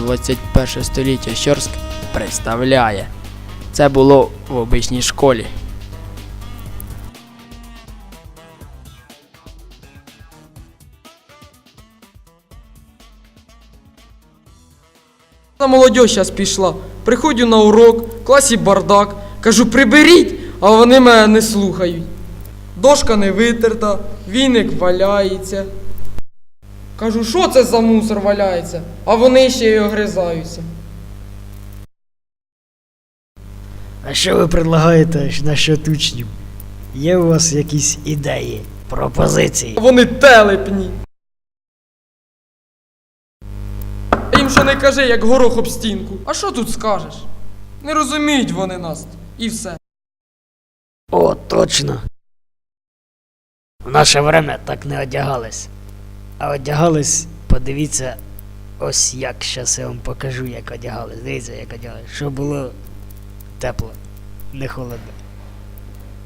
21 століття Щорськ представляє. Це було в обичній школі. Молодь зараз пішла. Приходжу на урок, в класі бардак. Кажу, приберіть, а вони мене не слухають. Дошка не витерта, віник валяється. Кажу, що це за мусор валяється? А вони ще й огризаються. А що ви предлагаєте насчет учнів? Є у вас якісь ідеї, пропозиції? Вони телепні. Їм що не кажи, як горох об стінку. А що тут скажеш? Не розуміють вони нас. І все. О, точно. В наше время так не одягались. А одягались, подивіться, ось як щас я вам покажу, як одягались. Дивіться, як одягались. Щоб було тепло, не холодно.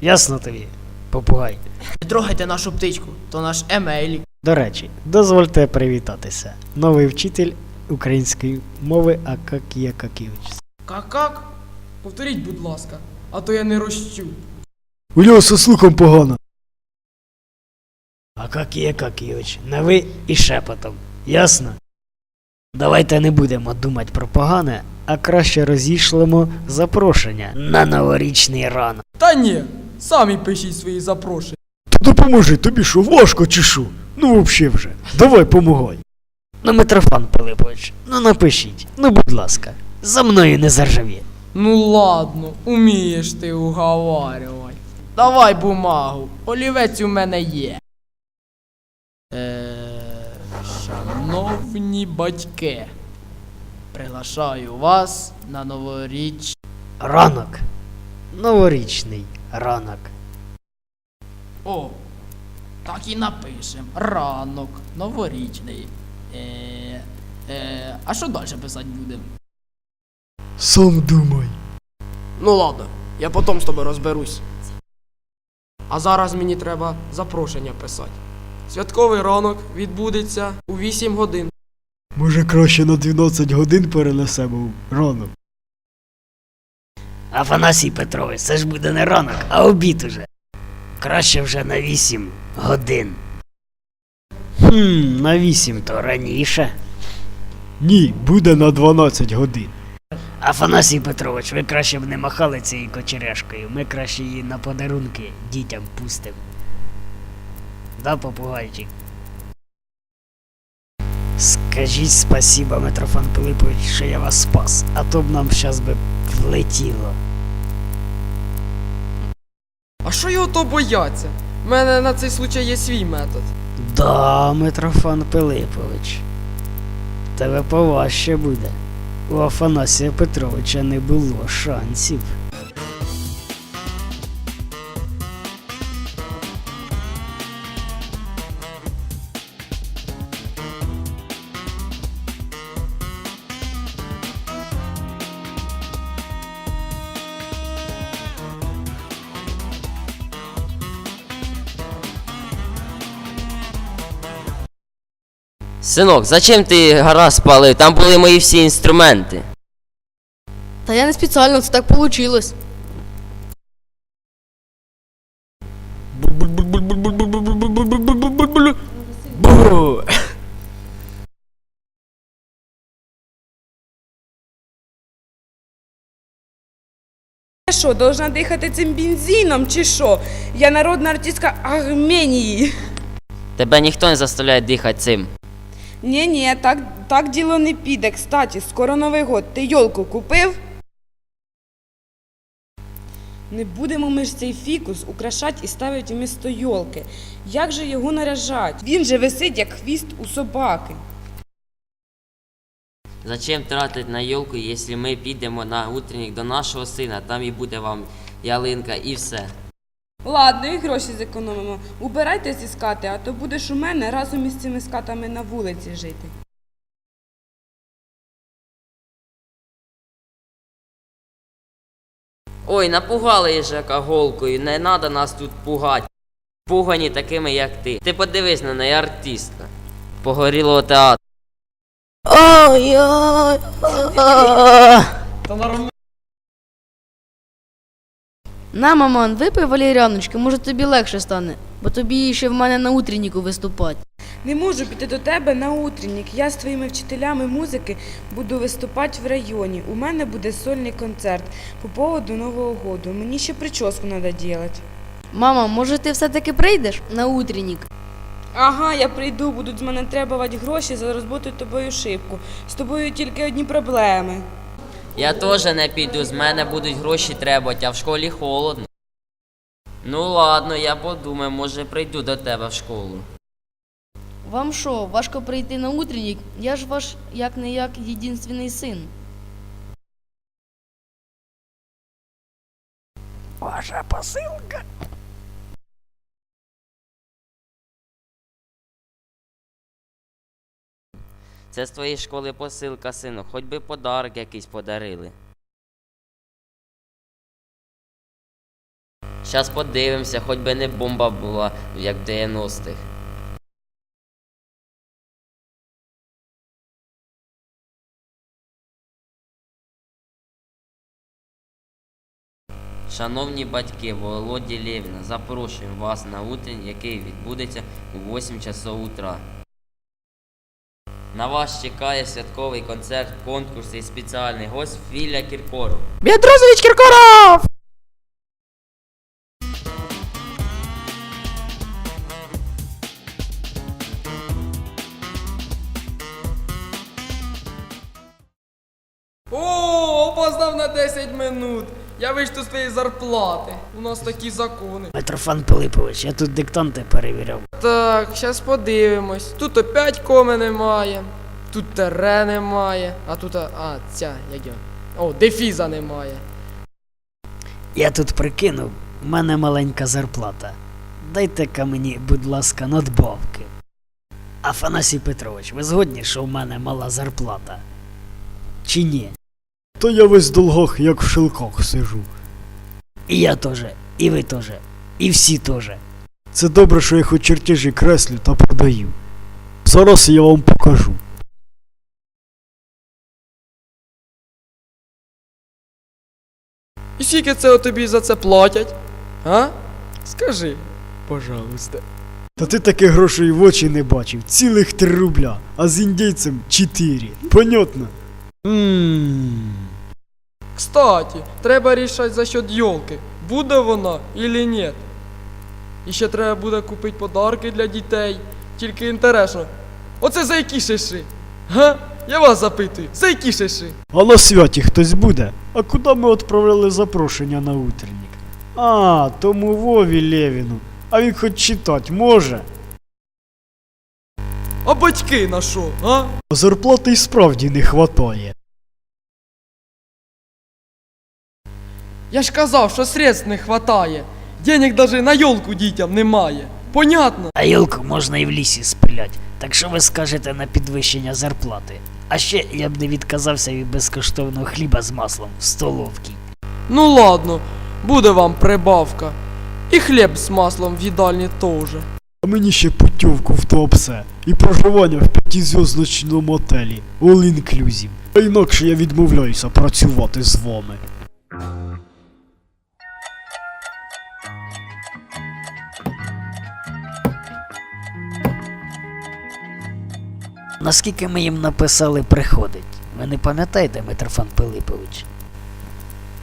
Ясно тобі, попугай. Не трогайте нашу птичку, то наш емейлік. До речі, дозвольте привітатися. Новий вчитель української мови Акакія Каківич. Как-как? Повторіть, будь ласка, а то я не розчу. У нього со слухом погано. Акакія Каківич, на ви і шепотом. Ясно? Давайте не будемо думати про погане, а краще розійшлемо запрошення на новорічний ранок. Та ні, самі пишіть свої запрошення. То допоможи, тобі що, важко чи що? Ну взагалі вже. Давай помагай. Ну, Митрофан Пилипович, ну напишіть, ну будь ласка, за мною не заржавє. Ну ладно, умієш ти уговарювати. Давай бумагу, олівець у мене є. Е, шановні батьки, приглашаю вас на новоріч. Ранок. Новорічний ранок. О, так і напишем. Ранок, новорічний. Е, е, а що далі писати будемо? Сам думай. Ну ладно, я потім з тобою розберусь. А зараз мені треба запрошення писати. Святковий ранок відбудеться у 8 годин. Може краще на 12 годин перенесемо ранок. Афанасій Петрович, це ж буде не ранок, а обід уже. Краще вже на 8 годин. Хм, на 8 то раніше. Ні, буде на 12 годин. Афанасій Петрович, ви краще б не махали цією кочеряшкою. Ми краще її на подарунки дітям пустимо. Да, попугайчик? Скажіть спасіба, Митрофан Пилипович, що я вас спас, а то б нам щас би влетіло. А що його то бояться? У мене на цей случай є свій метод. Да, Митрофан Пилипович. Тебе поважче буде. У Афанасія Петровича не було шансів. Синок, зачем ти гараж спалив? Там були мої всі інструменти. Та я не спеціально, це так получилось. Я що, должна дихати цим бензином чи що? Я народна артистка Арменії. Тебе ніхто не заставляє дихати цим. Ні, ні, так, так діло не піде. Кстати, скоро Новий год. Ти йолку купив? Не будемо ми ж цей фікус украшати і ставити вмісто йолки. Як же його наряжать? Він же висить, як хвіст у собаки. Зачем тратити на йолку, якщо ми підемо на утренник до нашого сина, там і буде вам ялинка і все. Ладно, і гроші зекономимо. Убирайте зі скати, а то будеш у мене разом із цими скатами на вулиці жити. Ой, напугали їжака голкою, не треба нас тут пугати. Пугані такими, як ти. Ти подивись на неї, артистка. Погорілого театру. Ой-ой. Та нормально. На, маман, випий валеріаночки, може тобі легше стане, бо тобі ще в мене на утренніку виступати. Не можу піти до тебе на утренник. Я з твоїми вчителями музики буду виступати в районі. У мене буде сольний концерт по поводу Нового году. Мені ще прическу треба робити. Мама, може ти все-таки прийдеш на утренник? Ага, я прийду, будуть з мене требувати гроші за розбиту тобою шибку. З тобою тільки одні проблеми. Я теж не піду, з мене будуть гроші треба, а в школі холодно. Ну ладно, я подумаю, може прийду до тебе в школу. Вам що, важко прийти на утренник? Я ж ваш як не як єдинственний син. Ваша посилка. Це з твоєї школи посилка, сину, хоч би подарок якийсь подарили. Щас подивимося, хоч би не бомба була, як в 90-х. Шановні батьки Володі Лєвіна, запрошуємо вас на утрень, який відбудеться у 8 часов утра. На вас чекає святковий концерт, конкурс і спеціальний гость Філя Кіркоров. Біатрузович Кіркоров! О, опоздав на 10 минут. Я вичту з твоєї зарплати. У нас такі закони. Митрофан Пилипович, я тут диктанти перевіряв. Так, зараз подивимось. Тут опять коми немає. Тут тере немає. А тут, а, ця, як його? О, дефіза немає. Я тут прикинув, в мене маленька зарплата. Дайте-ка мені, будь ласка, надбавки. Афанасій Петрович, ви згодні, що в мене мала зарплата? Чи ні? Та я весь в долгах, як в шилках сижу. І я теж, і ви теж, і всі теж. Це добре, що я хоч чертежі креслю та продаю. Зараз я вам покажу. І скільки це тобі за це платять? А? Скажи, пожалуйста. Та ти таких грошей в очі не бачив. Цілих три рубля, а з індійцем чотири. Понятно? Ммм. Кстати, треба рішати за счет йолки. Буде вона или ні. І ще треба буде купити подарки для дітей. Тільки інтересно. Оце за які шиши? Га? Я вас запитую, за які шиши? А на святі хтось буде? А куди ми відправляли запрошення на утренник? А, тому Вові Левіну. А він хоч читати може. А батьки на що, а? Зарплати й справді не хватає. Я ж казав, що средств не хватає. Денег даже на йолку дітям немає. Понятно? А йолку можна і в лісі спилять. Так що ви скажете на підвищення зарплати? А ще я б не відказався від безкоштовного хліба з маслом в столовці. Ну ладно, буде вам прибавка. І хліб з маслом в їдальні теж. А мені ще путівку в Туапсе і проживання в п'ятизв'язочному мотелі All Inclusive. А інакше я відмовляюся працювати з вами. Наскільки ми їм написали приходить? Ви не пам'ятаєте, Митрофан Пилипович?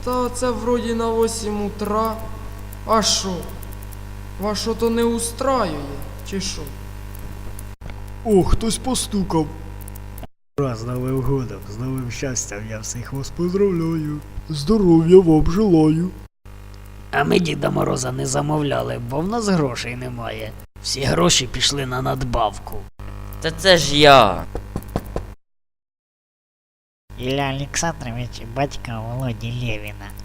Та це вроді на 8 утра. А що? Вас що то не устраює, чи що? О, хтось постукав. З Новим годом, з новим щастям я всіх вас Поздравляю. Здоров'я вам желаю. А ми Діда Мороза не замовляли, бо в нас грошей немає. Всі гроші пішли на надбавку. Та це ж я. Ілля Олександрович, батька Володі Лєвіна.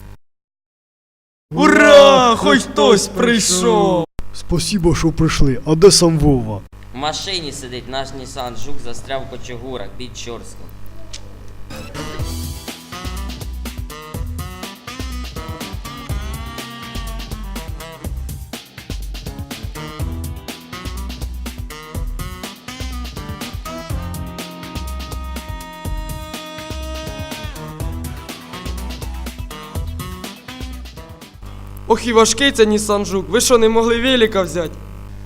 Ура! Хоч хтось прийшов! Спасибо, що прийшли. А де сам Вова? В машині сидить наш Нісан Жук застряв в кочегурах під Чорском. Ох і важкий це Нісан Жук. Ви що, не могли велика взяти?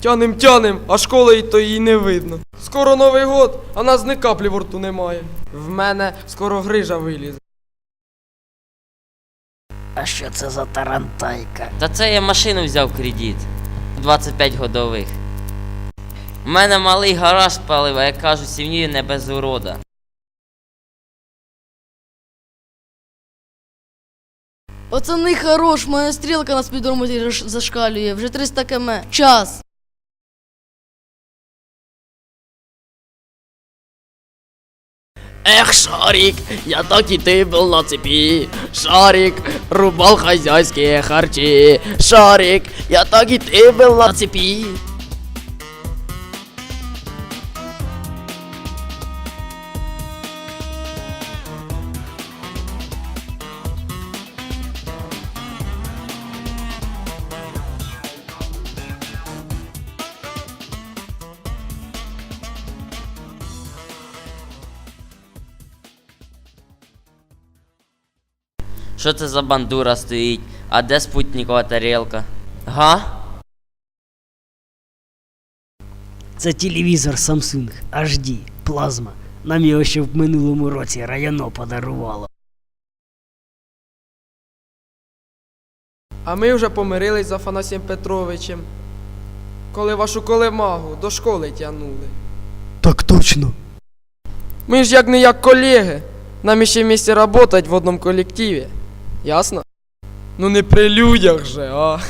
Тянем, тянем, а школи то її не видно. Скоро Новий год, а нас ні каплі в рту немає. В мене скоро грижа вилізе. А що це за тарантайка? Та це я машину взяв кредит. 25 годових. У мене малий гараж спалив, а як кажуть, сім'ї не без урода. Пацани, хорош, в мене стрілка на спідрометрі заш- зашкалює, вже 300 км. Час. Эх, Шарик, я так и ты был на цепи. Шарик, рубал хозяйские харчи. Шарик, я так и ты был на цепи. Що це за бандура стоїть? А де спутникова тарілка? Га? Це телевізор Samsung HD, плазма. Нам його ще в минулому році районо подарувало. А ми вже помирились з Афанасієм Петровичем. Коли вашу колемагу до школи тягнули. Так точно. Ми ж як не як колеги. Нам іще вместе работать в одному колективі. Ясно? Ну не при людях же, а.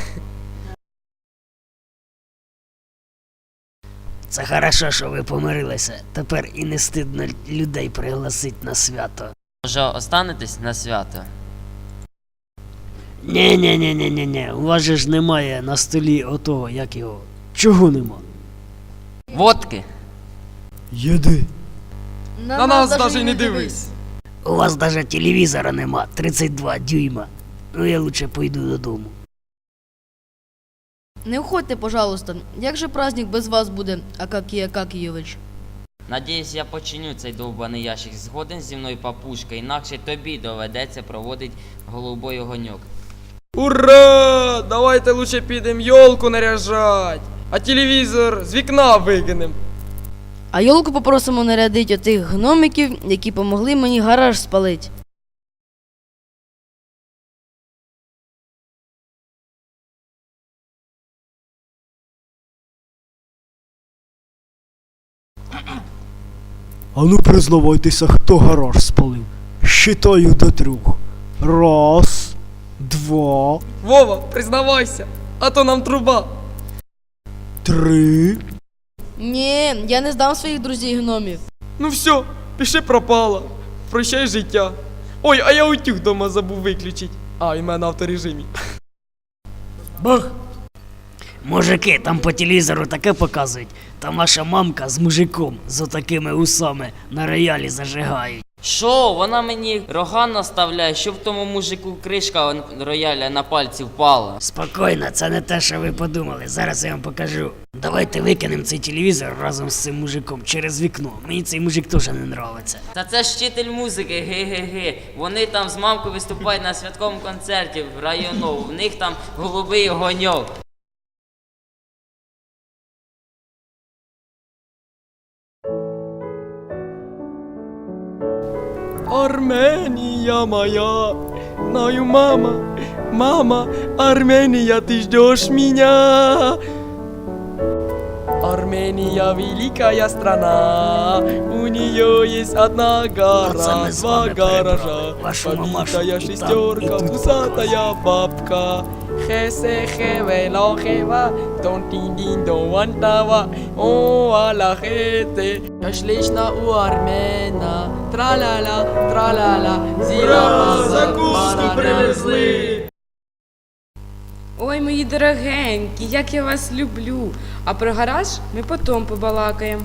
Це хорошо, що ви помирилися. Тепер і не стидно людей пригласить на свято. Може, останетесь на свято? ні ні ні ні ні ні у вас же ж немає на столі отого, як його. Чого нема? Водки? Єди. На нас даже й не дивись. У вас даже телевізора нема, 32 дюйма. Ну я лучше пойду додому. Не уходьте, пожалуйста. Як же праздник без вас буде, Акакій Акакійович? Надіюсь, я починю цей довбаний ящик. Згоден зі мною папушка, інакше тобі доведеться проводить голубой огоньок. Ура! Давайте лучше підемо йолку наряжать, а телевізор з вікна викинем. А йолку попросимо нарядить отих гномиків, які помогли мені гараж спалить. Ану признавайтеся, хто гараж спалив. Считаю до трьох. Раз, два, Вова, признавайся, а то нам труба. три. Ні, я не здам своїх друзів гномів. Ну все, пиши пропала. Прощай життя. Ой, а я утюг дома забув виключити. А, і мене на авторежимі. Бах! Мужики, там по телевізору таке показують. Там ваша мамка з мужиком з отакими усами на роялі зажигають. Що, вона мені рога наставляє, що в тому мужику кришка рояля на пальці впала. Спокійно, це не те, що ви подумали. Зараз я вам покажу. Давайте викинемо цей телевізор разом з цим мужиком через вікно. Мені цей мужик теж не нравиться. Та це ж вчитель музики, ге-ге-ге. Вони там з мамкою виступають на святковому концерті в району. В них там голубий огоньок. Армения моя, знаю, мама, мама, Армения, ты ждешь меня. Армения великая страна, у нее есть одна гора, два гаража, побитая шестерка, тут пусатая бабка. Хесе хеве ла хева, дон тин дин дон вантава, о ала хете. Я шлична у армена, траляля, траляля, зіра закуску привезли. Ой, мої дорогенькі, як я вас люблю. А про гараж ми потім побалакаємо.